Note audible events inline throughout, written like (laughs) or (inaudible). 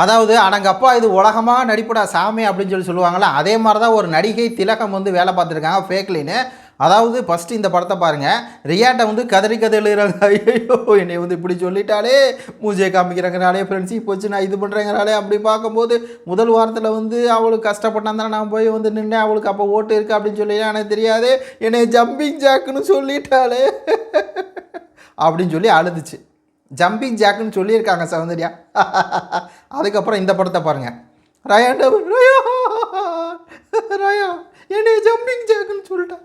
அதாவது அடங்கப்பா இது உலகமாக நடிப்படா சாமி அப்படின்னு சொல்லி சொல்லுவாங்களா அதே மாதிரி தான் ஒரு நடிகை திலகம் வந்து வேலை பார்த்துருக்காங்க ஃபேக்லின்னு அதாவது ஃபஸ்ட்டு இந்த படத்தை பாருங்கள் ரியாட்டை வந்து கதறி கதறிடுறாங்க. ஐயோ என்னை வந்து இப்படி சொல்லிட்டாலே மூஜையை காமிக்கிறாங்கனாலே ஃப்ரெண்ட்ஷிப் போச்சு நான் இது பண்ணுறேங்கிறாலே அப்படி பார்க்கும்போது முதல் வாரத்தில் வந்து அவளுக்கு கஷ்டப்பட்டான் தானே நான் போய் வந்து நின்று அவளுக்கு அப்போ ஓட்டு இருக்கு அப்படின்னு சொல்லி எனக்கு தெரியாது. என்னை ஜம்பிங் ஜாக்குன்னு சொல்லிட்டாலே அப்படின்னு சொல்லி அழுதுச்சு. ஜம்பிங் ஜாக்குன்னு சொல்லியிருக்காங்க சௌந்தர்யா (laughs) அதுக்கப்புறம் இந்த படத்தை பாருங்கள் ரயாண்ட ரயா ரயா என்னை ஜம்பிங் ஜாக்குன்னு சொல்லிட்டேன்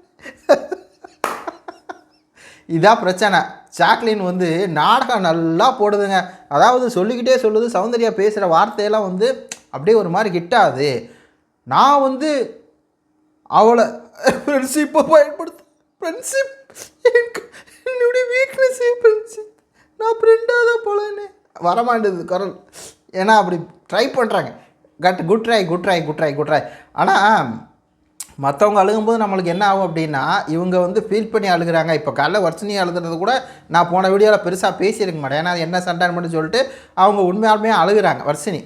இதான் பிரச்சனை. ஜாக்லின் வந்து நாடகம் நல்லா போடுதுங்க. அதாவது சொல்லிக்கிட்டே சொல்லுது சௌந்தர்யா பேசுகிற வார்த்தையெல்லாம் வந்து அப்படியே ஒரு மாதிரி கிட்டாது நான் வந்து அவளை ஃப்ரெண்ட்ஷிப்பை பயன்படுத்த ஃப்ரெண்ட்ஷிப் என்னுடைய வீக்னஸே அப்படின்றது போலன்னு. தான் வரமாட்டேது குரல். ஏன்னா அப்படி ட்ரை பண்ணுறாங்க cut good try good try good try good try ஆனால் மற்றவங்க அழுகும்போது நம்மளுக்கு என்ன ஆகும் அப்படின்னா இவங்க வந்து ஃபீல் பண்ணி அழுகுறாங்க. இப்போ காலைல வர்ஷினி அழுதுறது கூட நான் போன வீடியோவில் பெருசாக பேசியிருக்க மாட்டேன். ஏன்னா என்ன சண்டைன்னு மட்டும் சொல்லிட்டு அவங்க உண்மையாலுமே அழுகுறாங்க வர்ஷினி.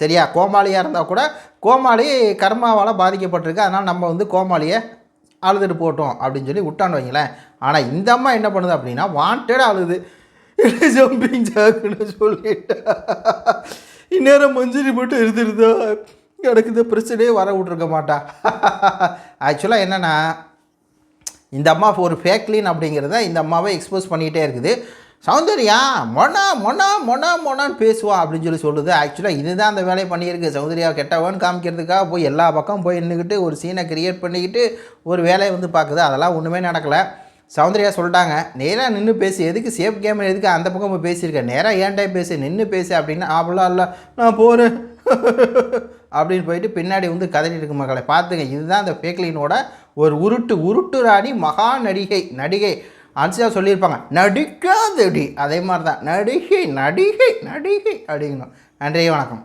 சரியா? கோமாளியாக இருந்தால் கூட கோமாளி கர்மாவால் பாதிக்கப்பட்டிருக்கு. அதனால் நம்ம வந்து கோமாளியை அழுதுட்டு போட்டோம் அப்படின்னு சொல்லி விட்டான்னு வைங்களேன். ஆனால் இந்த அம்மா என்ன பண்ணுது அப்படின்னா வாண்டடாக அழுது ஜம்பிங் ஜாக்குன்னு சொல்லிட்டா. இந்நேரம் மஞ்சரி மட்டும் இருந்துருந்தா எனக்கு இந்த பிரச்சனையே வர விட்ருக்க மாட்டா. ஆக்சுவலாக என்னென்னா இந்த அம்மா ஒரு ஃபேக்லின் அப்படிங்கிறத இந்த அம்மாவை எக்ஸ்போஸ் பண்ணிகிட்டே இருக்குது. சௌந்தர்யா மொனா மொனா மொனா மொனான்னு பேசுவா அப்படின்னு சொல்லி சொல்லுது. ஆக்சுவலாக இதுதான் அந்த வேலையை பண்ணியிருக்கு. சௌந்தர்யா கெட்டவன் காமிக்கிறதுக்காக போய் எல்லா பக்கம் போய் நின்றுக்கிட்டு ஒரு சீனை க்ரியேட் பண்ணிக்கிட்டு ஒரு வேலையை வந்து பார்க்குது. அதெல்லாம் ஒன்றுமே நடக்கலை. சௌந்தர்யா சொல்லிட்டாங்க நேராக நின்று பேசு எதுக்கு? சேஃப் கேமரா எதுக்கு அந்த பக்கம் போய் பேசியிருக்கேன் நேராக ஏன்டா பேசு? நின்று பேசு அப்படின்னா அப்படிலாம் இல்லை. நான் போகிறேன் (laughs) அப்படின்னு போயிட்டு பின்னாடி வந்து கதறிட்டு இருக்கு மக்களை. பார்த்துங்க இதுதான் அந்த ஃபேக்லினோட ஒரு உருட்டு உருட்டு ராணி மகா நடிகை நடிகை. அன்சியா சொல்லியிருப்பாங்க நடிக்காதடி. அதே மாதிரி தான் நடிகை நடிகை நடிகை அப்படிங்கணும் நன்றி வணக்கம்.